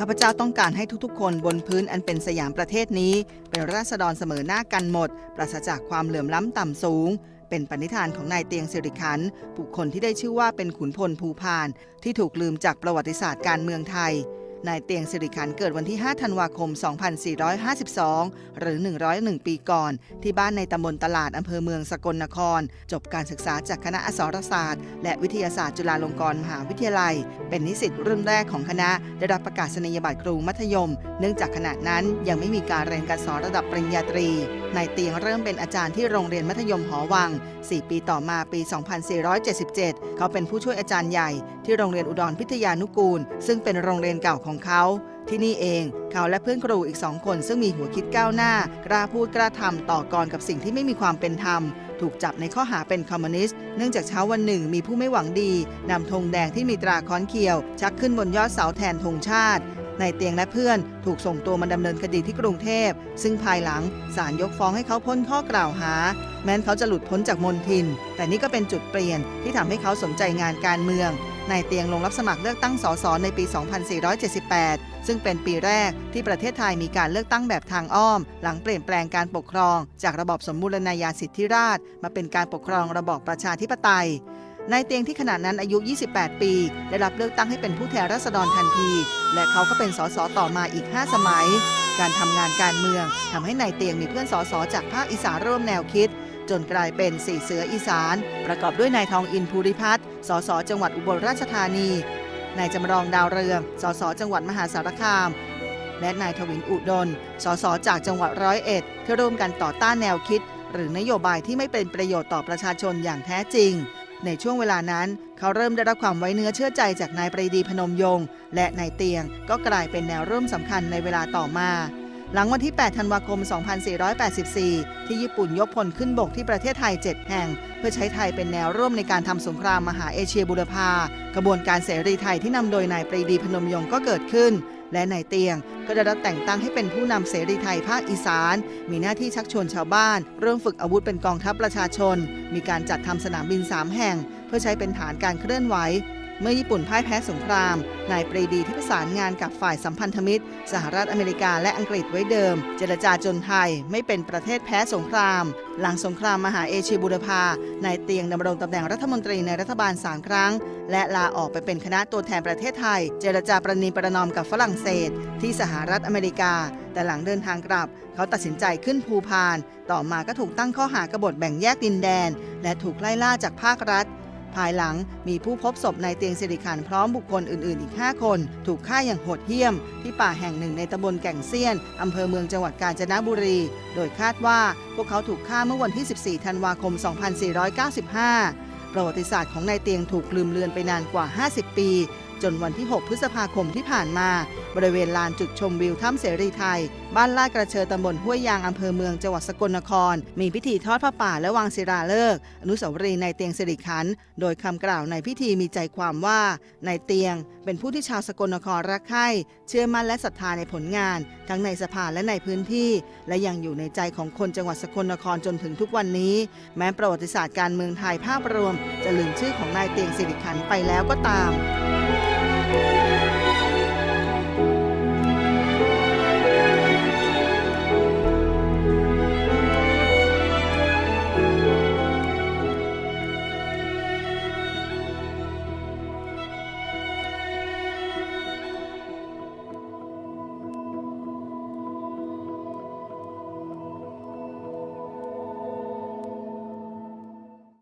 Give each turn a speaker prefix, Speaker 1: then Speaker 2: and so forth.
Speaker 1: ข้าพเจ้าต้องการให้ทุกๆ คนบนพื้นอันเป็นสยามประเทศนี้ เป็นราษฎรเสมอหน้ากันหมด ปราศจากความเหลื่อมล้ำต่ำสูง เป็นปณิธานของนายเตียงสิริขันบุคคลที่ได้ชื่อว่าเป็นขุนพลภูพาน ที่ถูกลืมจากประวัติศาสตร์การเมืองไทย นายเตียงสิริขันเกิดวันที่ 5 ธันวาคม 2452 หรือ 101 ปีก่อน ที่บ้านในตำบลตลาดอำเภอเมืองสกลนคร จบการศึกษาจากคณะอักษรศาสตร์ และวิทยาศาสตร์จุฬาลงกรณ์มหาวิทยาลัย เป็นนิสิตรุ่นแรกของคณะ ได้รับประกาศนียบัตรครูมัธยม เนื่องจากขณะนั้นยังไม่มีการเรียนการสอนระดับปริญญาตรี นายเตียงเริ่มเป็นอาจารย์ที่โรงเรียนมัธยมหอวัง 4 ปีต่อมาปี 2477 เขาเป็นผู้ช่วยอาจารย์ใหญ่ ที่โรงเรียนอุดรพิทยานุกูล ซึ่งเป็นโรงเรียนเก่าของเขา ที่นี่เองเขาและเพื่อนครูอีกสองคน ซึ่งมีหัวคิดก้าวหน้ากล้าพูดกล้าทำต่อกรกับสิ่งที่ไม่มีความเป็นธรรม ถูกจับในข้อหาเป็นคอมมิวนิสต์เนื่องจากเช้าวันหนึ่งมีผู้ไม่หวังดีนำธงแดงที่มีตราค้อนเขียว ชักขึ้นบนยอดเสาแทนธงชาตินายเตียงและเพื่อนถูกส่งตัวมาดำเนินคดีที่กรุงเทพ ซึ่งภายหลังศาลยกฟ้องให้เขาพ้นข้อกล่าวหา แม้นเขาจะหลุดพ้นจากมนทิน แต่นี่ก็เป็นจุดเปลี่ยนที่ทำให้เขาสนใจงานการเมือง นายเตียงลงรับสมัครเลือกตั้งสสในปี 2478 ซึ่งเป็นปีแรกที่ประเทศไทยมีการเลือกตั้งแบบทางอ้อม หลังเปลี่ยนแปลงการปกครอง จากระบอบสมบูรณาญาสิทธิราช มาเป็นการปกครองระบอบประชาธิปไตยนายเตียงที่ขณะนั้นอายุ 28 ปี ได้รับเลือกตั้งให้เป็นผู้แทนราษฎรทันที และเขาก็เป็นสสต่อมาอีก 5 สมัย การทำงานการเมืองทำให้นายเตียงมีเพื่อนสสจากภาคอีสานร่วมแนวคิด จนกลายเป็นสี่เสืออีสาน ประกอบด้วยนายทองอินภูริพัฒน์ สส จังหวัดอุบลราชธานี นายจำลองดาวเรือง สส จังหวัดมหาสารคาม และนายทวินอุดมสส จากจังหวัดร้อยเอ็ดที่ร่วมกันต่อต้านแนวคิด หรือนโยบายที่ไม่เป็นประโยชน์ต่อประชาชนอย่างแท้จริงในช่วงเวลานั้น เขาเริ่มได้รับความไว้เนื้อเชื่อใจจากนายปรีดีพนมยงค์และนายเตียง ก็กลายเป็นแนวร่วมสำคัญในเวลาต่อมา หลังวันที่ 8 ธันวาคม 2484 ที่ญี่ปุ่นยกพลขึ้นบกที่ประเทศไทย 7 แห่ง เพื่อใช้ไทยเป็นแนวร่วมในการทำสงครามมหาเอเชียบุรพากระบวนการเสรีไทยที่นำโดยนายปรีดีพนมยงค์ก็เกิดขึ้น และนายเตียงก็ได้รับแต่งตั้งให้เป็นผู้นำเสรีไทยภาคอีสาน มีหน้าที่ชักชวนชาวบ้านเริ่มฝึกอาวุธเป็นกองทัพประชาชน มีการจัดทำสนามบิน 3 แห่ง เพื่อใช้เป็นฐานการเคลื่อนไหว เมื่อญี่ปุ่นพ่ายแพ้สงคราม นายปรีดีที่ประสานงานกับฝ่ายสัมพันธมิตร สหรัฐอเมริกาและอังกฤษไว้เดิม เจรจาจนไทยไม่เป็นประเทศแพ้สงคราม หลังสงครามมหาเอเชียบูรพานายเตียงดำรงตำแหน่งรัฐมนตรีในรัฐบาล3ครั้ง และลาออกไปเป็นคณะตัวแทนประเทศไทย เจรจาประนีประนอมกับฝรั่งเศส ที่สหรัฐอเมริกา แต่หลังเดินทางกลับ เขาตัดสินใจขึ้นภูพาน ต่อมาก็ถูกตั้งข้อหากบฏแบ่งแยกดินแดน และถูกไล่ล่าจากภาครัฐ ภายหลังมีผู้พบศพนายเตียงสิริขันพร้อมบุคคลอื่น ๆ อีก 5 คน ถูกฆ่าอย่างโหดเหี้ยม ที่ป่าแห่งหนึ่งในตำบลแก่งเซียน อำเภอเมืองจังหวัดกาญจนบุรี โดยคาดว่าพวกเขาถูกฆ่าเมื่อวันที่ 14 ธันวาคม 2495 ประวัติศาสตร์ของนายเตียงถูกลืมเลือนไปนานกว่า 50 ปี จนวันที่ 6 พฤษภาคมที่ผ่านมา บริเวณลานจุดชมวิวถ้ำเสรีไทย บ้านลาดกระเชอตำบลห้วยยางอำเภอเมืองจังหวัดสกลนคร มีพิธีทอดผ้าป่าและวางศิลาฤกษ์อนุสาวรีย์ในายเตียงสิริขันธ์โดยคำกล่าวในพิธีมีใจความว่านายเตียง เป็นผู้ที่ชาวสกลนครรักใคร่เชื่อมั่นและศรัทธาในผลงาน ทั้งในสภาและในพื้นที่ และยังอยู่ในใจของคนจังหวัดสกลนครจนถึงทุกวันนี้ แม้ประวัติศาสตร์การเมืองไทยภาพรวม จะลืมชื่อของนายเตียงสิริขันธ์ไปแล้วก็ตาม